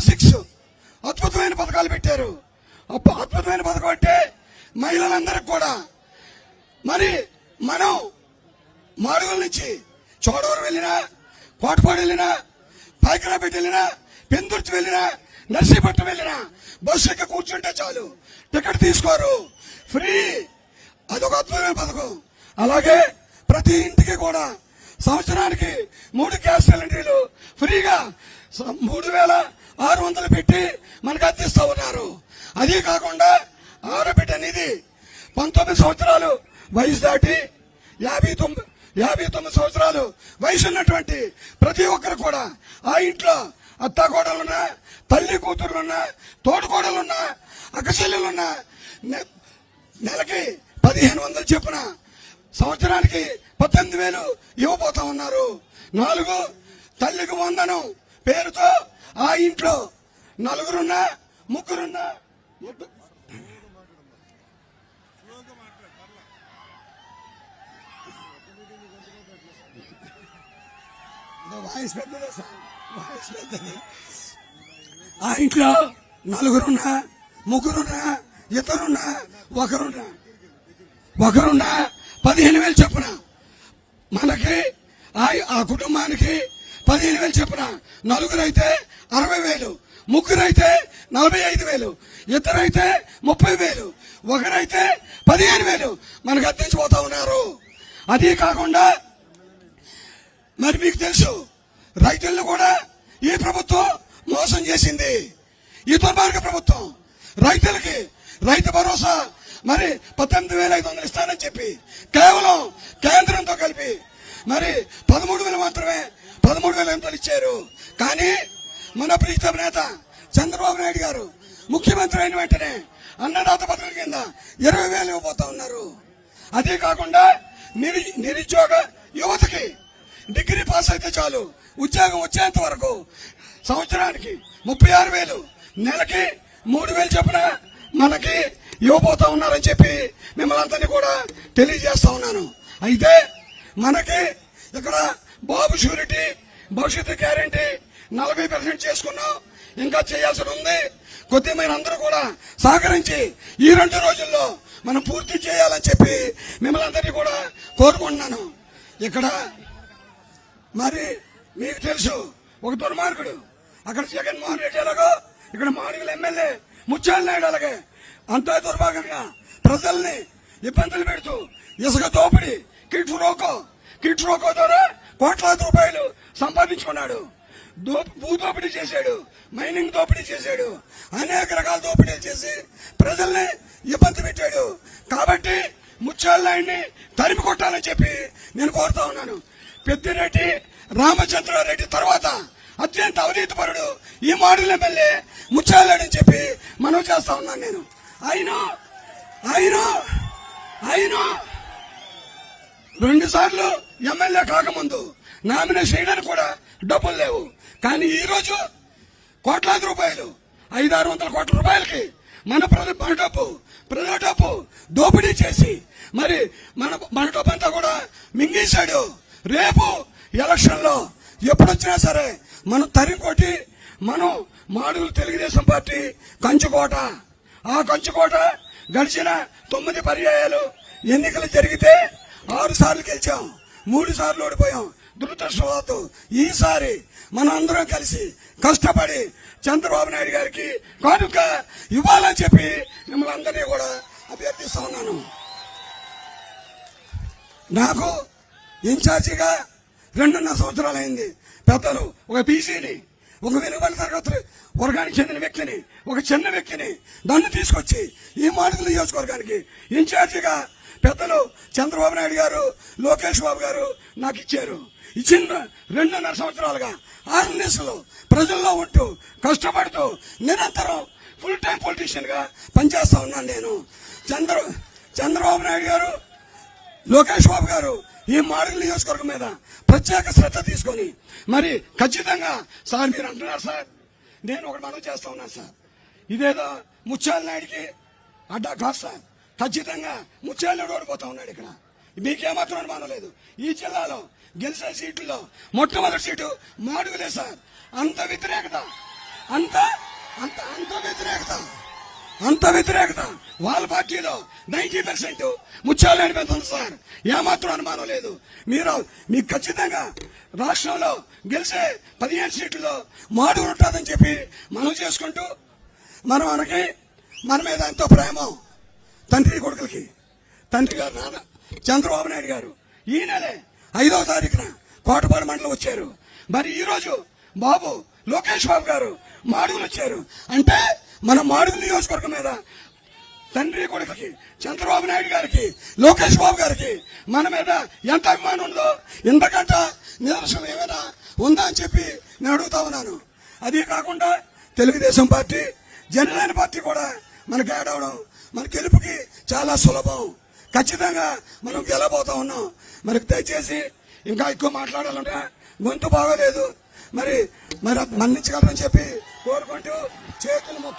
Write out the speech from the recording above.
Super six అద్భుతమైన పథకాలు పెట్టారు. అబ్బ- అద్భుతమైన పథకం అంటే మహిళలందరికి కూడా. మరి మనం మాడుగుల నుంచి చోడవరం వెళ్ళినా కోటపాడు వెళ్ళినా పాయకరాపేట వెళ్ళినా పెందుర్తి వెళ్ళినా నర్సీపట్నం వెళ్ళినా బస్సు ఎక్క కూర్చుంటే చాలు. టికెట్ తీసుకోరు. ఫ్రీ. అదొక అద్భుతమైన పథకం. అలాగే ప్రతి ఇంటికి కూడా సంవత్సరానికి మూడు గ్యాస్ సిలిండర్లు ఫ్రీగా. మూడు వేల ఆరు వందలు పెట్టి మనకు అందిస్తూ ఉన్నారు. అదే కాకుండా ఆడబిడ్డ నిధి పంతొమ్మిది సంవత్సరాలు వయసు దాటి యాభై తొమ్మిది యాభై తొమ్మిది సంవత్సరాలు వయసు ఉన్నటువంటి ప్రతి ఒక్కరు కూడా ఆ ఇంట్లో అత్తాకోడలున్నా తల్లి కూతురున్నా తోడు కోడలున్నా అక్కచెల్లెలున్నా నె- నెలకి పదిహేను వందలు చెప్పున సంవత్సరానికి పద్దెనిమిది వేలు ఇవ్వబోతా ఉన్నారు. నాలుగు తల్లికి వందనం పేరుతో ఆ ఇంట్లో నలుగురున్నా ముగ్గురున్నా వాయిస్ పెద్దదే సార్. వాయిస్ పెద్దది. ఆ ఇంట్లో నలుగురున్నా ముగ్గురున్నా ఇద్దరున్నా ఒకరున్నా. ఒకరున్నా పదిహేను వేలు చొప్పున. మనకి ఆ కుటుంబానికి పదిహేను వేలు చెప్పున? నలుగురు అయితే అరవై వేలు ముగ్గురైతే నలభై ఐదు వేలు ఇద్దరైతే ముప్పై వేలు ఒకరైతే పదిహేను వేలు. మనకు అద్దించిపోతా ఉన్నారు. అదే కాకుండా మరి మీకు తెలుసు రైతులను కూడా ఈ ప్రభుత్వం మోసం చేసింది. ఈ దుర్మార్గ ప్రభుత్వం. రైతులకి రైతు భరోసా మరి పద్దెనిమిది వేల ఐదు వందలు ఇస్తానని చెప్పి కేవలం కేంద్రంతో కలిపి మరి పదమూడు వేలు మాత్రమే పదమూడు వేల ఎంతలు ఇచ్చారు. కానీ మన ప్రీతం నేత చంద్రబాబు నాయుడు గారు ముఖ్యమంత్రి అయిన వెంటనే అన్నదాత పథకం కింద ఇరవై వేలు ఇవ్వబోతా ఉన్నారు. అదే కాకుండా నిరు నిరుద్యోగ యువతకి డిగ్రీ పాస్ అయితే చాలు. ఉద్యోగం వచ్చేంత వరకు సంవత్సరానికి ముప్పై ఆరు వేలు నెలకి మూడు వేలు చొప్పున మనకి ఇవ్వబోతా ఉన్నారని చెప్పి మిమ్మల్ని అందరినీ కూడా తెలియజేస్తా ఉన్నాను. అయితే మనకి ఇక్కడ బాబు షూరిటీ భవిష్యత్తు గ్యారంటీ నలభై పర్సెంట్ చేసుకున్నాం ఇంకా చేయాల్సి ఉంది. కొద్దిగా మీరు అందరూ కూడా సహకరించి ఈ రెండు రోజుల్లో మనం పూర్తి చేయాలని చెప్పి మిమ్మల్ని అందరినీ కూడా కోరుకుంటున్నాను. ఇక్కడ మరి మీకు తెలుసు ఒక దుర్మార్గుడు అక్కడ జగన్మోహన్ రెడ్డి ఎలాగో ఇక్కడ మాడుగుల ఎమ్మెల్యే ముత్యాల నాయుడు అలాగే అంతా దుర్భాగంగా ప్రజల్ని ఇబ్బందులు పెడుతూ ఇసుక దోపిడీ కిట్ రోకో కిట్ రోకో ద్వారా కోట్లాది రూపాయలు సంపాదించుకున్నాడు. దో- భూ దోపిడీ చేశాడు. మైనింగ్ దోపిడీ చేశాడు. అనేక రకాల దోపిడీలు చేసి ప్రజల్ని ఇబ్బంది పెట్టాడు. కాబట్టి ముత్యాల నాయుడిని తరిమి కొట్టాలని చెప్పి నేను కోరుతా ఉన్నాను. పెద్దిరెడ్డి రామచంద్రారెడ్డి తర్వాత అత్యంత అవినీతిపరుడు ఈ మోడల్ ఎమ్మెల్యే ముచ్చాలని చెప్పి మనం చేస్తా ఉన్నాను నేను. అయినా అయినా అయినా రెండు సార్లు ఎమ్మెల్యే కాకముందు నామినేషన్ చేయడానికి కూడా డబ్బులు లేవు. కానీ ఈరోజు కోట్లాది రూపాయలు ఐదారు వందల కోట్ల రూపాయలకి మన ప్రజల మన డబ్బు ప్రజల డబ్బు దోపిడీ చేసి మరి మన మన డబ్బు అంతా కూడా మింగేశాడు. రేపు ఎలక్షన్లో ఎప్పుడొచ్చినా సరే మనం తరికొట్టి మనం మాడుగులు తెలుగుదేశం పార్టీ కంచుకోట. ఆ కంచుకోట గడిచిన తొమ్మిది పర్యాయాలు ఎన్నికలు జరిగితే ఆరు సార్లు గెలిచాం. మూడు సార్లు ఓడిపోయాం. దురదృష్టవద్దు ఈసారి మన అందరం కలిసి కష్టపడి చంద్రబాబు నాయుడు గారికి కానుక ఇవ్వాలని చెప్పి మిమ్మల్ని అందరినీ కూడా అభ్యర్థిస్తా ఉన్నాను. నాకు ఇన్ఛార్జిగా రెండున్నర సంవత్సరాలు అయింది పెద్దలు ఒక బీసీని ఒక వెనుబడి తరగతి వర్గానికి చెందిన వ్యక్తిని ఒక చిన్న వ్యక్తిని నన్ను తీసుకొచ్చి ఈ మాటల నియోజకవర్గానికి ఇన్ఛార్జిగా పెద్దలు చంద్రబాబు నాయుడు గారు లోకేష్ బాబు గారు నాకు ఇచ్చారు. ఇచ్చిన రెండున్నర సంవత్సరాలుగా ఆర్ఎన్ఎస్లో ప్రజల్లో ఉంటూ కష్టపడుతూ నిరంతరం ఫుల్ టైం పొలిటీషియన్గా పనిచేస్తా ఉన్నాను నేను. చంద్ర చంద్రబాబు నాయుడు గారు లోకేష్ బాబు గారు ఈ మాడల నియోజకవర్గం మీద ప్రత్యేక శ్రద్ధ తీసుకొని మరి ఖచ్చితంగా సార్ మీరు అంటున్నారు సార్. నేను ఒకటి మనం చేస్తా ఉన్నాను సార్. ఇదేదో ముత్యాల నాయుడికి అడ్డా కాదు సార్. ఖచ్చితంగా ముచ్చేళ్ళు నాయుడు ఓడిపోతా ఉన్నాడు ఇక్కడ. మీకేమాత్రం అనుమానం లేదు. ఈ జిల్లాలో గెలిచిన సీట్లలో మొట్టమొదటి సీటు మాడుగులే సార్. అంత వ్యతిరేకత. అంత అంత అంత వ్యతిరేకత. అంత వ్యతిరేకత. వాళ్ళ పార్టీలో నైంటీ పర్సెంట్ ముత్యాలని అనిపిస్తుంది ఉంది సార్. ఏమాత్రం అనుమానం లేదు. మీరు మీకు ఖచ్చితంగా రాష్ట్రంలో గెలిచే పదిహేను సీట్లలో మాడు ఉంటుందని చెప్పి మనం చేసుకుంటూ మనం మనకి మన మీద ఎంతో ప్రేమ. తండ్రి కొడుకులకి. తండ్రి గారు నాన్న. చంద్రబాబు నాయుడు గారు. ఈ నెలే ఐదవ తారీఖున కోటపాడు మండలం వచ్చారు. మరి ఈరోజు బాబు లోకేష్ బాబు గారు మాడుగులు వచ్చారు. అంటే మన మాడుగు నియోజకవర్గం మీద తండ్రి కొడుకుకి చంద్రబాబు నాయుడు గారికి లోకేష్ బాబు గారికి మన మీద ఎంత అభిమానం ఉందో ఇంతకంట నిదర్శనం ఏమైనా ఉందా అని చెప్పి నేను అడుగుతా ఉన్నాను. అదే కాకుండా తెలుగుదేశం పార్టీ జనసేన పార్టీ కూడా మనకి యాడ్ అవడం మన గెలుపుకి చాలా సులభం. ఖచ్చితంగా మనం గెలబోతా ఉన్నాం. మరి దయచేసి ఇంకా ఎక్కువ మాట్లాడాలంటే గొంతు బాగోలేదు. మరి మరి మన్నించగలరని చెప్పి కోరుకుంటూ చేతులు మొక్కి